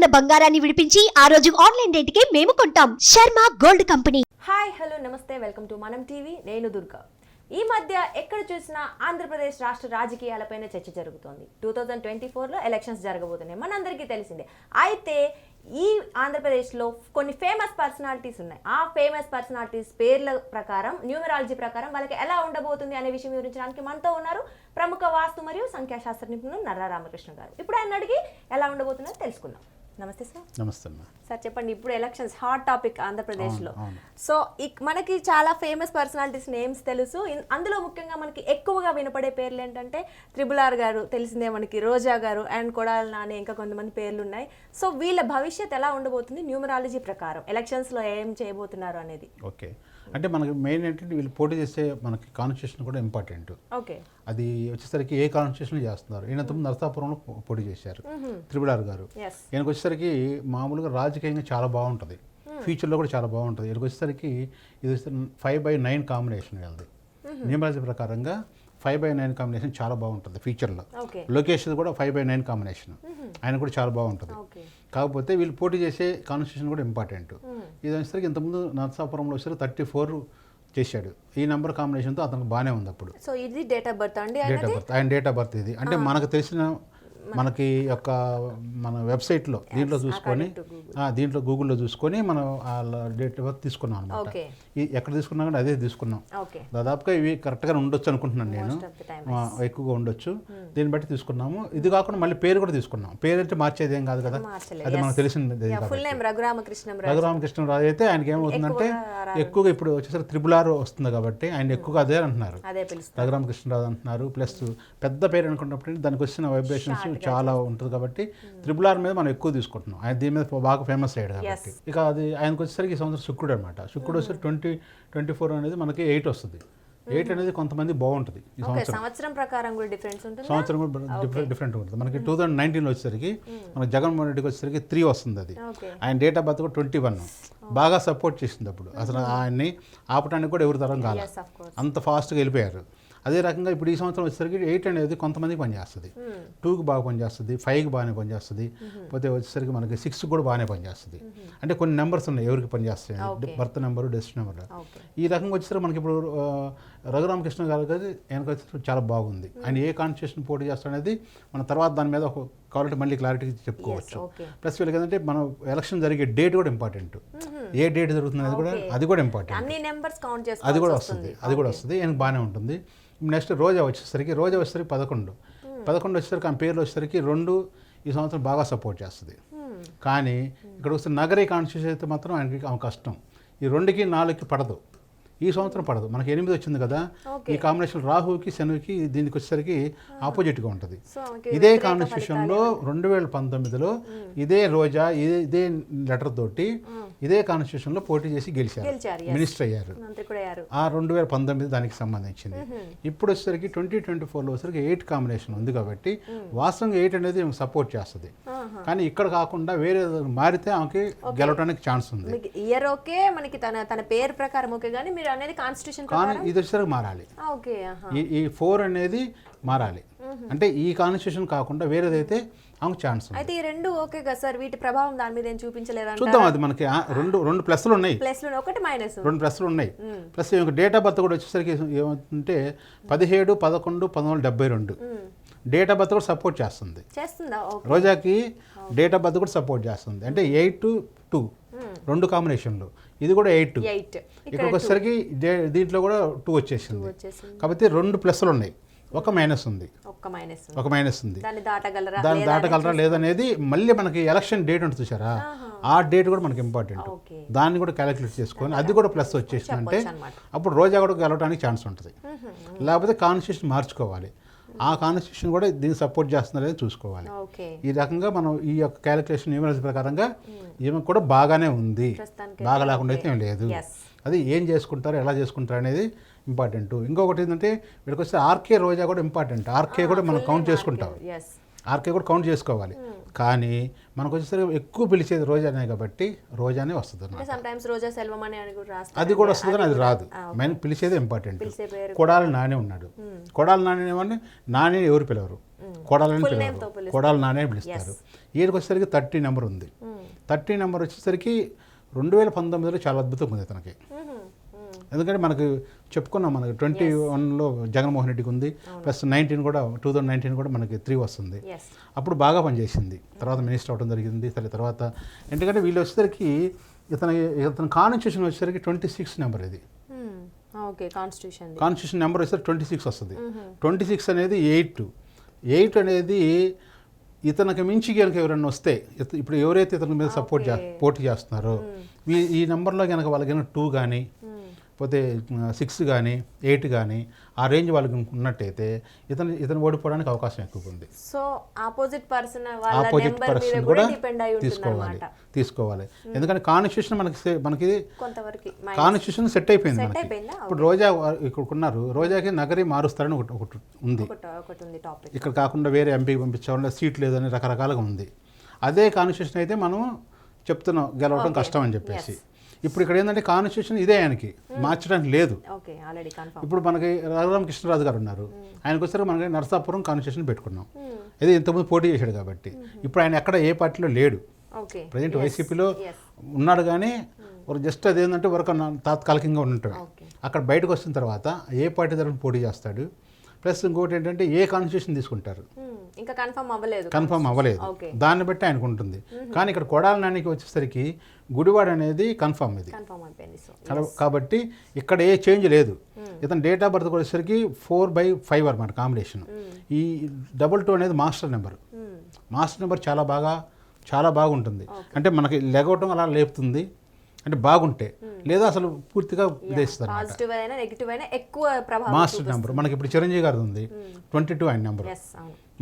ఉన్న బంగారాన్ని విడిపించి ఆ రోజు ఆన్లైన్ రేటుకే మేము కొంటాం. Sharma gold company. Hi hello నమస్తే. Welcome to Manam TV. నేను దుర్గా. ఈ మధ్య ఎక్కడ చూసినా ఆంధ్రప్రదేశ్ రాష్ట్ర రాజకీయాలపైన చర్చ జరుగుతోంది. టూ థౌజండ్ ట్వంటీ ఫోర్లో ఎలక్షన్స్ జరగబోతున్నాయి. మనందరికీ తెలిసిందే. అయితే ఈ ఆంధ్రప్రదేశ్లో కొన్ని ఫేమస్ పర్సనాలిటీస్ ఉన్నాయి. ఆ ఫేమస్ పర్సనాలిటీస్ పేర్ల ప్రకారం న్యూమరాలజీ ప్రకారం వాళ్ళకి ఎలా ఉండబోతుంది అనే విషయం వివరించడానికి మనతో ఉన్నారు ప్రముఖ వాస్తు మరియు సంఖ్యాశాస్త్ర నిపుణులు నర్రా రామకృష్ణ గారు. ఇప్పుడు ఆయన అడిగి ఎలా ఉండబోతుందో తెలుసుకుందాం. నమస్తే సార్. నమస్తే అమ్మా. సార్ చెప్పండి ఇప్పుడు ఎలక్షన్స్ హాట్ టాపిక్ ఆంధ్రప్రదేశ్లో. సో మనకి చాలా ఫేమస్ పర్సనాలిటీస్ నేమ్స్ తెలుసు. అందులో ముఖ్యంగా మనకి ఎక్కువగా వినపడే పేర్లు ఏంటంటే త్రిబుల్ ఆర్ గారు తెలిసిందే మనకి రోజా గారు అండ్ కొడాల నాని ఇంకా కొంతమంది పేర్లు ఉన్నాయి సో వీళ్ళ భవిష్యత్ ఎలా ఉండబోతుంది? న్యూమరాలజీ ప్రకారం. ఎలక్షన్స్లో ఏం చేయబోతున్నారు అనేది. ఓకే. అంటే మనకి మెయిన్ ఏంటంటే వీళ్ళు పోటీ చేసే మనకి కాన్స్టిట్యూషన్ కూడా ఇంపార్టెంట్ ఓకే. అది వచ్చేసరికి ఏ కాన్స్టిట్యూషన్ చేస్తున్నారు? ఈయన నరసాపురంలో పోటీ చేశారు. త్రిబులార్ గారు. ఎస్ ఈయనకు వచ్చేసరికి మామూలుగా రాజకీయంగా చాలా బాగుంటుంది. ఫ్యూచర్లో కూడా చాలా బాగుంటుంది. ఈయనకు వచ్చేసరికి ఇది ఫైవ్ బై నైన్ కాంబినేషన్ వీళ్ళది న్యూమరాలజీ ప్రకారంగా ఫైవ్ బై నైన్ కాంబినేషన్ చాలా బాగుంటుంది ఫ్యూచర్లో ఓకే లోకేష్ కూడా ఫైవ్ బై నైన్ కాంబినేషన్ ఆయన కూడా చాలా బాగుంటుంది. కాకపోతే వీళ్ళు పోటీ చేసే కాన్స్టిట్యూషన్ కూడా ఇంపార్టెంట్ ఇది వచ్చేసరికి ఇంతకుముందు నరసాపురంలో వచ్చేసరికి థర్టీ ఫోర్ చేశాడు. ఈ నెంబర్ కాంబినేషన్తో అతనికి బాగానే ఉంది అప్పుడు. సో ఇది డేట్ ఆఫ్ బర్త్ అండి డేట్ ఆఫ్ బర్త్ ఆయన డేట్ ఆఫ్ బర్త్ ఇది. అంటే మనకు తెలిసిన మనకి యొక్క మన వెబ్సైట్లో దీంట్లో చూసుకొని దీంట్లో గూగుల్లో చూసుకొని మనం డేట్ ఆఫ్ బర్త్ తీసుకున్నాం అనమాట ఎక్కడ తీసుకున్నా కూడా అదే తీసుకున్నాం. దాదాపుగా ఇవి కరెక్ట్గా ఉండొచ్చు అనుకుంటున్నాను నేను. ఎక్కువగా ఉండొచ్చు. దీన్ని బట్టి తీసుకున్నాము. ఇది కాకుండా మళ్ళీ పేరు కూడా తీసుకున్నాం. పేరు అంటే మార్చేది ఏం కాదు కదా? అది మనకు తెలిసింది రఘురామకృష్ణరాజు అయితే ఆయనకి ఏమవుతుందంటే ఎక్కువగా ఇప్పుడు వచ్చేసరికి త్రిబుల్ ఆర్ వస్తుంది కాబట్టి ఆయన ఎక్కువగా అదే అంటున్నారు. రఘురామకృష్ణరాజు అంటున్నారు. ప్లస్ పెద్ద పేరు అనుకున్నప్పుడు దానికి వచ్చిన వైబ్రేషన్స్ చాలా ఉంటుంది కాబట్టి త్రిబుల్ ఆర్ మీద మనం ఎక్కువ తీసుకుంటున్నాం. ఆయన దీని మీద బాగా ఫేమస్ అయ్యాడు కాబట్టి. ఇక అది ఆయనకు వచ్చేసరికి ఈ సంవత్సరం శుక్రుడు అనమాట శుక్రుడు వచ్చేసరికి ట్వంటీ ట్వంటీ ఫోర్ అనేది మనకి ఎయిట్ వస్తుంది. ఎయిట్ అనేది కొంతమంది బాగుంటుంది ఈ సంవత్సరం. సంవత్సరం ప్రకారం కూడా డిఫరెన్స్ ఉంటుంది? సంవత్సరం కూడా డిఫరెంట్ డిఫరెంట్ ఉంటుంది. మనకి టూ థౌసండ్ నైన్టీన్లో వచ్చేసరికి మనకి జగన్మోహన్ రెడ్డికి వచ్చేసరికి త్రీ వస్తుంది అది. ఆయన డేట్ ఆఫ్ బర్త్ కూడా ట్వంటీ వన్ బాగా సపోర్ట్ చేసింది అప్పుడు. అసలు ఆయన్ని ఆపడానికి కూడా ఎవరి తరం కోర్స్ అంత ఫాస్ట్గా వెళ్ళిపోయారు. అదే రకంగా ఇప్పుడు ఈ సంవత్సరం వచ్చేసరికి ఎయిట్ అనేది కొంతమందికి పనిచేస్తుంది. టూకి బాగా పనిచేస్తుంది ఫైవ్కి బాగానే పనిచేస్తుంది పోతే వచ్చేసరికి మనకి సిక్స్కి కూడా బాగానే పనిచేస్తుంది. అంటే కొన్ని నెంబర్స్ ఉన్నాయి ఎవరికి పనిచేస్తాయి. Birth number destiny number. ఈ రకంగా వచ్చేసరికి మనకి ఇప్పుడు రఘురామకృష్ణ గారు ఆయనకు వచ్చేసరికి చాలా బాగుంది. ఆయన ఏ కాన్స్టిట్యూషన్ పోటీ చేస్తాడనేది మన తర్వాత దాని మీద ఒక కావాలంటే మళ్ళీ క్లారిటీ చెప్పుకోవచ్చు. ప్లస్ వీళ్ళకి ఏంటంటే మనం ఎలక్షన్ జరిగే డేట్ కూడా ఇంపార్టెంట్. ఏ డేట్ జరుగుతుంది అనేది కూడా అది కూడా ఇంపార్టెంట్. అది కూడా వస్తుంది. అది కూడా వస్తుంది. ఆయనకు బాగానే ఉంటుంది. నెక్స్ట్ రోజా వచ్చేసరికి రోజా వచ్చేసరికి పదకొండు. పదకొండు వచ్చేసరికి ఆ పేర్లు వచ్చేసరికి రెండు ఈ సంవత్సరం బాగా సపోర్ట్ చేస్తుంది. కానీ ఇక్కడ వస్తే నగరీ కాన్స్టిట్యూషన్ అయితే మాత్రం ఆయనకి ఆమె కష్టం. ఈ రెండుకి నాలుగుకి పడదు. ఈ సంవత్సరం పడదు. మనకి ఎనిమిది వచ్చింది కదా. ఈ కాంబినేషన్ రాహుకి శనువుకి దీనికి వచ్చేసరికి ఆపోజిట్గా ఉంటుంది. ఇదే కాన్స్టిట్యూషన్లో రెండు వేల పంతొమ్మిదిలో ఇదే రోజా ఇదే లెటర్ తోటి ఇదే కాన్స్టిట్యూషన్లో పోటీ చేసి గెలిచారు. మినిస్టర్ అయ్యారు. ఆ రెండు వేల పంతొమ్మిది దానికి సంబంధించింది. ఇప్పుడు వచ్చేసరికి ట్వంటీ ట్వంటీ ఫోర్లో వచ్చేసరికి ఎయిట్ కాంబినేషన్ ఉంది కాబట్టి వాస్తవంగా ఎయిట్ అనేది సపోర్ట్ చేస్తుంది. కానీ ఇక్కడ కాకుండా వేరే మారితే ఆమెకి గెలవడానికి ఛాన్స్ ఉంది. ఇయర్ ఓకే మనకి తన తన పేరు ప్రకారం ఓకే కానీ మీరు అనేది కాన్స్టిట్యూషన్ కానీ ఇది వచ్చేసరికి మారాలి. ఓకే. ఈ ఈ ఫోర్ అనేది మారాలి. అంటే ఈ కాన్స్టిట్యూషన్ కాకుండా వేరేదైతే ఆమెకు ఛాన్స్ ఉంది. అయితే ఈ రెండు ఓకే కదా సార్? వీటి ప్రభావం దాని మీద ఏం చూపించలేదా చూద్దాం అది మనకి. రెండు రెండు ప్లస్లు ఉన్నాయి. ప్లస్ ఒకటి మైనస్ రెండు ప్లస్లు ఉన్నాయి. ప్లస్ డేట్ ఆఫ్ బర్త్ కూడా వచ్చేసరికి ఏమవుతుందంటే పదిహేడు పదకొండు పంతొమ్మిది డెబ్బై రెండు. డేట్ ఆఫ్ బర్త్ కూడా సపోర్ట్ చేస్తుంది. రోజాకి డేట్ ఆఫ్ బర్త్ కూడా సపోర్ట్ చేస్తుంది. అంటే ఎయిట్ టూ. రెండు కాంబినేషన్లు. ఇది కూడా ఎయిట్. ఎయిట్. ఇక్కడికి వచ్చేసరికి డే- దీంట్లో కూడా టూ వచ్చేసింది. కాబట్టి రెండు ప్లస్లు ఉన్నాయి. ఒక మైనస్ ఉంది. ఒక మైనస్ ఉంది. దాన్ని దాటగలరా? లేదనేది మళ్ళీ మనకి ఎలక్షన్ డేట్ ఉంటుంది చూసారా? ఆ డేట్ కూడా మనకి ఇంపార్టెంట్. దాన్ని కూడా క్యాలిక్యులేట్ చేసుకొని అది కూడా ప్లస్ వచ్చేసిందంటే అప్పుడు రోజా కూడా గెలవడానికి ఛాన్స్ ఉంటుంది. లేకపోతే కాన్స్టిట్యూషన్ మార్చుకోవాలి. ఆ కాన్స్టిట్యూషన్ కూడా దీన్ని సపోర్ట్ లేదో చూసుకోవాలి. ఈ రకంగా మనం ఈ యొక్క క్యాలిక్యులేషన్ న్యూమరల్స్ ప్రకారంగా ఈమె కూడా బాగానే ఉంది. బాగా లేకుండా అయితే ఏం లేదు. అది ఏం చేసుకుంటారు ఎలా చేసుకుంటారు అనేది ఇంపార్టెంట్ ఇంకొకటి ఏంటంటే వీడికి వస్తే ఆర్కే రోజా కూడా ఇంపార్టెంట్ ఆర్కే కూడా మనం కౌంట్ చేసుకుంటాం. ఆర్కే కూడా కౌంట్ చేసుకోవాలి. కానీ మనకు వచ్చేసరికి ఎక్కువ పిలిచేది రోజానే కాబట్టి రోజానే వస్తుంది అది కూడా వస్తుంది కానీ అది రాదు. మెయిన్ పిలిచేదే ఇంపార్టెంట్ కొడాలి నాని ఉన్నాడు. కొడాలి నాని ఏమని నాని ఎవరు పిలవరు. కొడాలని పిలవరు. కొడాలి నానే పిలుస్తారు. ఈయనకి వచ్చేసరికి థర్టీ నెంబర్ ఉంది. థర్టీ నెంబర్ వచ్చేసరికి రెండు వేల పంతొమ్మిదిలో చాలా అద్భుతంగా ఉంది. మ్మ్. ఎందుకంటే మనకు చెప్పుకున్నాం మనకి ట్వంటీ వన్లో జగన్మోహన్ రెడ్డికి ఉంది ప్లస్ నైన్టీన్ కూడా టూ థౌజండ్ నైన్టీన్ కూడా మనకి త్రీ వస్తుంది. అప్పుడు బాగా పనిచేసింది. తర్వాత మినిస్టర్ అవడం జరిగింది సరే తర్వాత ఎందుకంటే వీళ్ళు వచ్చేసరికి ఇతని ఇతని కాన్స్టిట్యూషన్ వచ్చేసరికి ట్వంటీ సిక్స్ నెంబర్ ఇది. ఓకే కాన్స్టిట్యూషన్ కాన్స్టిట్యూషన్ నెంబర్ వచ్చేసరికి ట్వంటీ సిక్స్ వస్తుంది. ట్వంటీ సిక్స్ అనేది ఎయిట్. ఎయిట్ అనేది ఇతనికి మించి కనుక ఎవరైనా వస్తే ఇప్పుడు ఎవరైతే ఇతని మీద సపోర్ట్ చే పోటీ చేస్తున్నారో ఈ ఈ నెంబర్లో కనుక వాళ్ళకి టూ కానీ పోతే సిక్స్ కానీ ఎయిట్ కానీ ఆ రేంజ్ వాళ్ళకి ఉన్నట్టయితే ఇతను ఇతను ఓడిపోవడానికి అవకాశం ఎక్కువ ఉంది so opposite person opposite person కూడా తీసుకోవాలి తీసుకోవాలి. ఎందుకంటే కాన్స్టిట్యూషన్ మనకి మనకి కాన్స్టిట్యూషన్ సెట్ అయిపోయింది మనకి? ఇప్పుడు రోజా ఇక్కడ ఉన్నారు రోజాకి నగరి మారుస్తారని ఒకటి ఒకటి ఉంది. ఇక్కడ కాకుండా వేరే ఎంపీకి పంపించాలి సీట్ లేదని రకరకాలుగా ఉంది. అదే కాన్స్టిట్యూషన్ అయితే మనం చెప్తున్నాం గెలవడం కష్టం అని చెప్పేసి. ఇప్పుడు ఇక్కడ ఏంటంటే కాన్స్టిట్యూషన్ ఇదే ఆయనకి. మార్చడానికి లేదు. ఇప్పుడు మనకి రఘురామ కృష్ణరాజు గారు ఉన్నారు. ఆయనకు వచ్చారు మనకి నరసాపురం కాన్స్టిట్యూషన్ పెట్టుకున్నాం. ఇది ఇంతకుముందు పోటీ చేశాడు కాబట్టి. ఇప్పుడు ఆయన ఎక్కడ ఏ పార్టీలో లేడు. ప్రజెంట్ వైసీపీలో. ఉన్నాడు కానీ జస్ట్ అదేంటంటే వరకు తాత్కాలికంగా ఉంటాడు. అక్కడ బయటకు వచ్చిన తర్వాత ఏ పార్టీ తరఫున పోటీ చేస్తాడు? ప్లస్ ఇంకోటి ఏంటంటే ఏ కాన్స్టిట్యూషన్ తీసుకుంటారు? ఇంకా కన్ఫర్మ్ అవ్వలేదు కన్ఫర్మ్ అవ్వలేదు. దాన్ని బట్టి ఆయనకు ఉంటుంది. కానీ ఇక్కడ కొడాల నానికి వచ్చేసరికి గుడివాడ అనేది కన్ఫర్మ్ ఇది. కాబట్టి ఇక్కడ ఏ చేంజ్ లేదు. ఇతను డేట్ ఆఫ్ బర్త్ వచ్చేసరికి ఫోర్ బై ఫైవ్ అనమాట కాంబినేషన్ ఈ డబుల్ టూ అనేది మాస్టర్ నెంబర్ మాస్టర్ నెంబర్ చాలా బాగా చాలా బాగుంటుంది. అంటే మనకి లెగవటం అలా లేపుతుంది. అంటే బాగుంటే లేదా అసలు పూర్తిగా ఇదేస్తుంది అనమాట పాజిటివ్ అయినా నెగిటివ్ అయినా ఎక్కువ ప్రభావం మాస్టర్ నెంబర్ మనకి ఇప్పుడు చిరంజీవి గారిది ఉంది. ట్వంటీ టూ ఆయన నెంబర్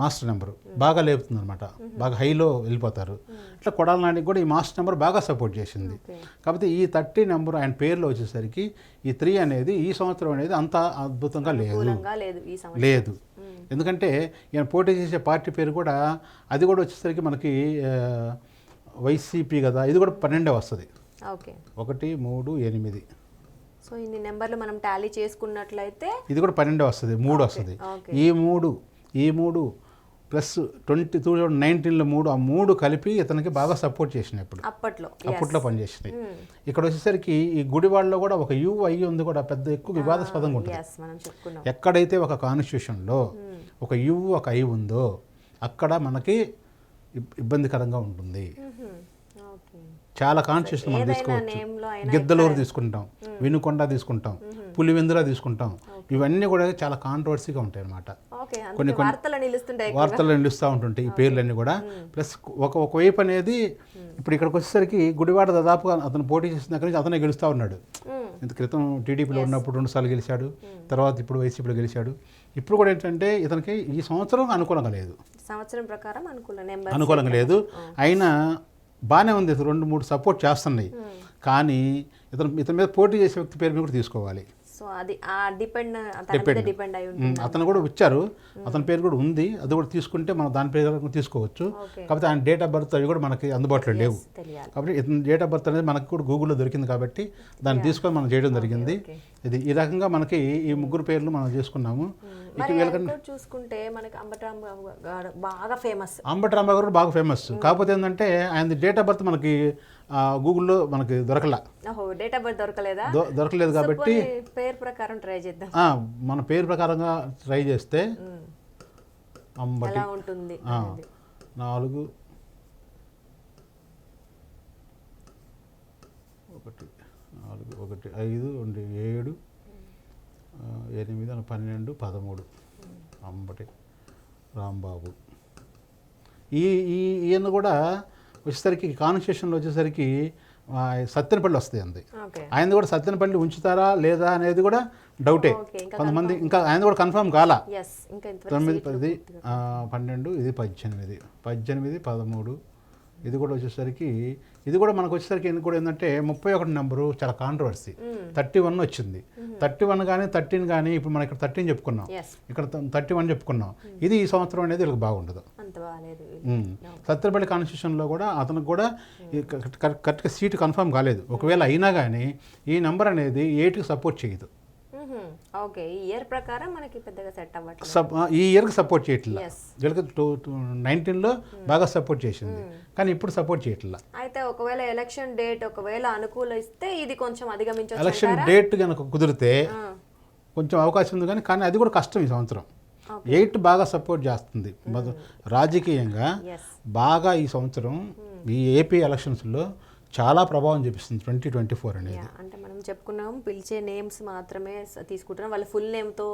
మాస్టర్ నెంబర్ బాగా లేపుతుంది అనమాట బాగా హైలో వెళ్ళిపోతారు. ఇట్లా కొడాల నానికి కూడా ఈ మాస్టర్ నెంబర్ బాగా సపోర్ట్ చేసింది. కాకపోతే ఈ థర్టీ నెంబర్ ఆయన పేరులో వచ్చేసరికి ఈ త్రీ అనేది ఈ సంవత్సరం అనేది అంత అద్భుతంగా లేదు. లేదు ఎందుకంటే ఈయన పోటీ చేసే పార్టీ పేరు కూడా అది కూడా వచ్చేసరికి మనకి వైసీపీ కదా ఇది కూడా పన్నెండే వస్తుంది. ఓకే. ఒకటి మూడు ఎనిమిది. సో ఇన్ని నెంబర్లు మనం టాలీ చేసుకున్నట్లయితే ఇది కూడా పన్నెండే వస్తుంది మూడు వస్తుంది. ఈ మూడు ఈ మూడు ప్లస్ ట్వంటీ టూ థౌజండ్ నైన్టీన్లో మూడు ఆ మూడు కలిపి ఇతనికి బాగా సపోర్ట్ చేసినాయి ఇప్పుడు. అప్పట్లో అప్పట్లో పనిచేసినాయి. ఇక్కడ వచ్చేసరికి ఈ గుడివాడలో కూడా ఒక యు ఐ ఉంది కూడా పెద్ద ఎక్కువ వివాదాస్పదంగా ఉంటుంది. మనం చెప్పుకున్నాం. ఎక్కడైతే ఒక కాన్స్టిట్యూషన్లో ఒక యు ఒక ఐ ఉందో అక్కడ మనకి ఇబ్- ఇబ్బందికరంగా ఉంటుంది. ఓకే చాలా కాన్స్టిట్యూషన్ మనం తీసుకోవచ్చు. గిద్దలూరు తీసుకుంటాం వినుకొండ తీసుకుంటాం పులివెందుల తీసుకుంటాం. ఇవన్నీ కూడా చాలా కాంట్రవర్సీగా ఉంటాయి అన్నమాట ఓకే కొన్ని- కొన్ని వార్తలు నిలుస్తూ ఉంటుంటాయి ఈ పేర్లన్నీ కూడా. ప్లస్ ఒక ఒకవైపు అనేది ఇప్పుడు ఇక్కడికి వచ్చేసరికి గుడివాడ దాదాపుగా అతను పోటీ చేసిన దగ్గర నుంచి అతనే గెలుస్తూ ఉన్నాడు. ఇంత క్రితం టీడీపీలో ఉన్నప్పుడు రెండుసార్లు గెలిచాడు. తర్వాత ఇప్పుడు వైసీపీలో గెలిచాడు. ఇప్పుడు కూడా ఏంటంటే ఇతనికి ఈ సంవత్సరం అనుకూలంగా లేదు. సంవత్సరం ప్రకారం అనుకూలంగా లేదు. అయినా బాగానే ఉంది. రెండు మూడు సపోర్ట్ చేస్తున్నాయి. కానీ ఇతను ఇతని మీద పోటీ చేసే వ్యక్తి పేరు మీద కూడా తీసుకోవాలి. సో అది డిపెండ్. డిపెండ్ అతను కూడా ఇచ్చారు అతని పేరు కూడా ఉంది. అది కూడా తీసుకుంటే మనం దాని పేరు తీసుకోవచ్చు. కాకపోతే ఆయన డేట్ ఆఫ్ బర్త్ అవి కూడా మనకి అందుబాటులో లేవు. కాబట్టి ఇతని డేట్ ఆఫ్ బర్త్ అనేది మనకు కూడా గూగుల్లో దొరికింది కాబట్టి దాన్ని తీసుకొని మనం చేయడం జరిగింది. ఇది ఈ రకంగా మనకి ఈ ముగ్గురు పేర్లు మనం చేసుకున్నాము. చూసుకుంటే మనకి అంబటరామ్ గారు బాగా ఫేమస్ అంబటి రాంబాబు గారు బాగా ఫేమస్ కాకపోతే ఏంటంటే ఆయన డేట్ ఆఫ్ బర్త్ మనకి గూగుల్లో మనకి దొరకల. డేట్ ఆఫ్ బర్త్ దొరకలేదా? దొరకలేదు కాబట్టి పేరు ప్రకారం ట్రై చేద్దాం. మన పేరు ప్రకారంగా ట్రై చేస్తే. అంబటి ఉంటుంది. నాలుగు ఒకటి నాలుగు ఒకటి ఐదు రెండు ఏడు ఎనిమిది పన్నెండు పదమూడు. అంబటి రాంబాబు. ఈ ఈ ఈయన కూడా వచ్చేసరికి కాన్స్టిట్యూషన్లో వచ్చేసరికి సత్తెనపల్లి వస్తాయి అంది. ఆయన కూడా సత్తెనపల్లి ఉంచుతారా లేదా అనేది కూడా డౌటే. కొంతమంది ఇంకా ఆయన కూడా కన్ఫర్మ్ కాలా? తొమ్మిది పది పన్నెండు ఇది పద్దెనిమిది. పద్దెనిమిది పదమూడు ఇది కూడా వచ్చేసరికి ఇది కూడా మనకు వచ్చేసరికి కూడా ఏంటంటే ముప్పై ఒకటి నెంబరు చాలా కాంట్రవర్సీ థర్టీ వన్ వచ్చింది. థర్టీ వన్ కానీ థర్టీన్ కానీ ఇప్పుడు మనం ఇక్కడ థర్టీన్ చెప్పుకున్నాం. ఇక్కడ థర్టీ వన్ చెప్పుకున్నాం. ఇది ఈ సంవత్సరం అనేది వీళ్ళకి బాగుండదు. ఉమ్. సత్తెనపల్లి కాన్స్టిట్యూషన్లో కూడా అతనికి కూడా క- కరెక్ట్గా సీటు కన్ఫర్మ్ కాలేదు. ఒకవేళ అయినా కానీ ఈ నెంబర్ అనేది ఎయిట్కి సపోర్ట్ చేయదు. ఓకే ఈ ఇయర్ ప్రకారం మనకి పెద్దగా సెట్ అవ్వట్లేదు. ఈ ఇయర్కి సపోర్ట్ చేయట్లా. వీళ్ళకి టూ నైన్టీన్లో బాగా సపోర్ట్ చేసింది. కానీ ఇప్పుడు సపోర్ట్ చేయట్లా. అయితే ఒకవేళ ఎలక్షన్ డేట్ ఒకవేళ అనుకూలిస్తే ఇది కొంచెం అధిగమించవచ్చు ఎలక్షన్ డేట్ కనుక కుదిరితే కొంచెం అవకాశం ఉంది కానీ కానీ అది కూడా కష్టం ఈ సంవత్సరం. ఎయిట్ బాగా సపోర్ట్ చేస్తుంది. రాజకీయంగా బాగా ఈ సంవత్సరం ఈ ఏపీ ఎలక్షన్స్లో చాలా ప్రభావం చూపిస్తుంది ట్వంటీ ట్వంటీ ఫోర్ అనేది. చెప్పుకున్నాం పిలిచే నేమ్స్ మాత్రమే తీసుకుంటున్నాం. వాళ్ళ ఫుల్ నేమ్తో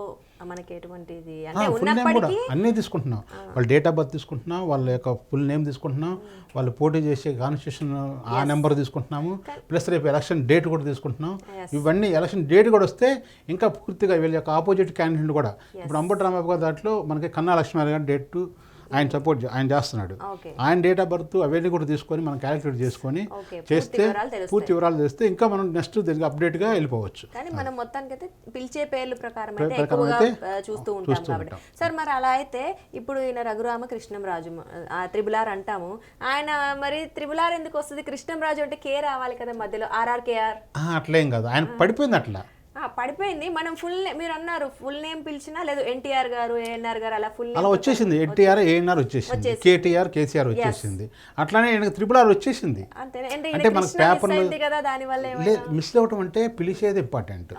మనకి ఎటువంటిది? అంటే ఉన్నప్పటికీ అన్నీ తీసుకుంటున్నాం. వాళ్ళ డేట్ ఆఫ్ బర్త్ తీసుకుంటున్నాం వాళ్ళ యొక్క ఫుల్ నేమ్ తీసుకుంటున్నాం వాళ్ళు పోటీ చేసే కాన్స్టిట్యూషన్ ఆ నెంబర్ తీసుకుంటున్నాము. ప్లస్ రేపు ఎలక్షన్ డేట్ కూడా తీసుకుంటున్నాం. ఇవన్నీ ఎలక్షన్ డేట్ కూడా వస్తే ఇంకా పూర్తిగా వీళ్ళ యొక్క ఆపోజిట్ క్యాండిడేట్ కూడా. ఇప్పుడు అంబటి రాంబాబు గారి దాంట్లో మనకి కన్నా లక్ష్మణ్ గారి డేట్ ఆయన సపోర్ట్ ఆయన చేస్తున్నాడు. ఆయన డేట్ ఆఫ్ బర్త్ అవన్నీ కూడా తీసుకొని మనం క్యాలిక్యులేట్ చేసుకొని చేస్తే పూర్తి వివరాలు చేస్తే ఇంకా మనం నెక్స్ట్ దీనికి అప్డేట్గా వెళ్ళిపోవచ్చు. కానీ మనం మొత్తానికైతే పిలిచే పేర్లు ప్రకారం అయితే ఎక్కువగా చూస్తూ ఉంటాం కాబట్టి. సార్ మరి అలా అయితే ఇప్పుడు ఈయన రఘురామ కృష్ణంరాజు త్రిబులార్ అంటాము. ఆయన మరి త్రిబులార్ ఎందుకు వస్తుంది? కృష్ణంరాజు అంటే కే రావాలి కదా మధ్యలో? ఆర్ఆర్ కేఆర్ అట్లేం కాదు. ఆయన పడిపోయింది అట్లా. పడిపోయింది. మనం ఫుల్ మీరు అన్నారు ఫుల్ నేమ్ పిలిచినా లేదు ఎన్టీఆర్ గారు ఏఎన్ఆర్ గారు అలా ఫుల్ అలా వచ్చేసింది. ఎన్టీఆర్ ఏఎన్ఆర్ వచ్చేసింది. కేటీఆర్ కేసీఆర్ వచ్చేసింది. అట్లానే త్రిపుల్ ఆర్ వచ్చేసింది. అంటే మనకు కృష్ణ మిస్ అవ్వటం అంటే పిలిచేది ఇంపార్టెంట్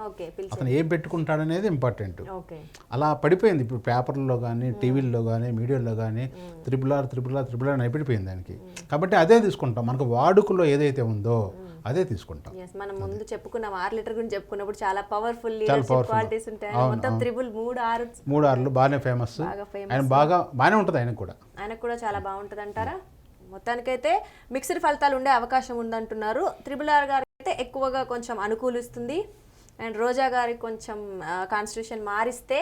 అతను ఏం పెట్టుకుంటాడనేది ఇంపార్టెంట్ అలా పడిపోయింది. ఇప్పుడు పేపర్లో కానీ టీవీల్లో కానీ మీడియాలో కానీ triple R triple R triple R అని అయిపోయింది దానికి. కాబట్టి అదే తీసుకుంటాం. మనకు వాడుకలో ఏదైతే ఉందో అదే తీసుకుంటాం. మనం ముందు చెప్పుకున్నాం ఆరు లీటర్ గురించి చెప్పుకున్నప్పుడు చాలా పవర్ఫుల్. క్వాలిటీస్ ఉంటాయి. మొత్తం. త్రిబుల్ మూడు ఆరు మూడు ఆర్లు బాగానే ఫేమస్. ఆయన బాగా బాగానే ఉంటుంది ఆయనకు కూడా. ఆయనకు కూడా చాలా బాగుంటుంది అంటారా మొత్తానికైతే మిక్స్డ్ ఫలితాలు ఉండే అవకాశం ఉందంటున్నారు. త్రిబుల్ ఆర్ గారికి అయితే ఎక్కువగా కొంచెం అనుకూలిస్తుంది. అండ్ రోజా గారికి కొంచెం కాన్స్టిట్యూషన్ మారిస్తే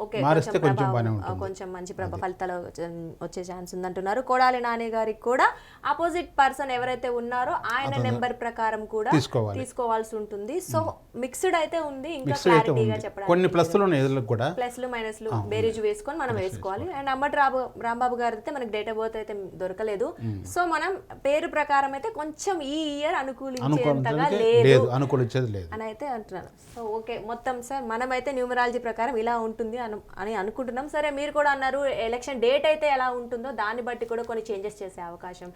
ఓకే మారిస్తే కొంచెం బాగానే ఉంటుంది. కొంచెం మంచి ప్రభావ ఫలితాలు వచ్చే- ఛాన్స్ ఉందంటున్నారు. కోడాలి నాని గారికి కూడా ఆపోజిట్ పర్సన్ ఎవరైతే ఉన్నారో ఆయన నెంబర్ ప్రకారం కూడా తీసుకోవాలి. తీసుకోవాల్సి ఉంటుంది. సో మిక్స్డ్ అయితే ఉంది ఇంకా క్లారిటీగా ఉంది. చెప్పడానికి కొన్ని ప్లస్లు కూడా. ప్లస్లు మైనస్లు బేరీజ్ వేసుకొని మనం వేసుకోవాలి. అండ్ అంబటి రాబు రాంబాబు గారి అయితే మనకి డేట్ ఆఫ్ బర్త్ అయితే దొరకలేదు. సో మనం పేరు ప్రకారం అయితే కొంచెం ఈ ఇయర్ అనుకూలించేంతగా లేదు. అనుకూలించేది లేదు. అని అయితే అంటున్నాను సో ఓకే మొత్తం సార్ మనమైతే న్యూమరాలజీ ప్రకారం ఇలా ఉంటుంది అను అని అనుకుంటున్నాం. సరే మీరు కూడా అన్నారు ఎలక్షన్ డేట్ అయితే ఎలా ఉంటుందో దాన్ని బట్టి కూడా కొన్ని చేంజెస్ చేసే అవకాశం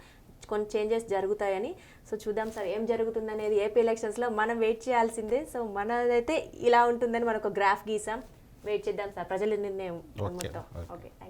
కొన్ని చేంజెస్ జరుగుతాయని. సో చూద్దాం సార్ ఏం జరుగుతుందనేది ఏపీ ఎలక్షన్స్లో మనం వెయిట్ చేయాల్సిందే. సో మనదైతే ఇలా ఉంటుందని మనకు గ్రాఫ్ గీసాం. వెయిట్ చేద్దాం సార్ ప్రజల నిర్ణయం మొత్తం. ఓకే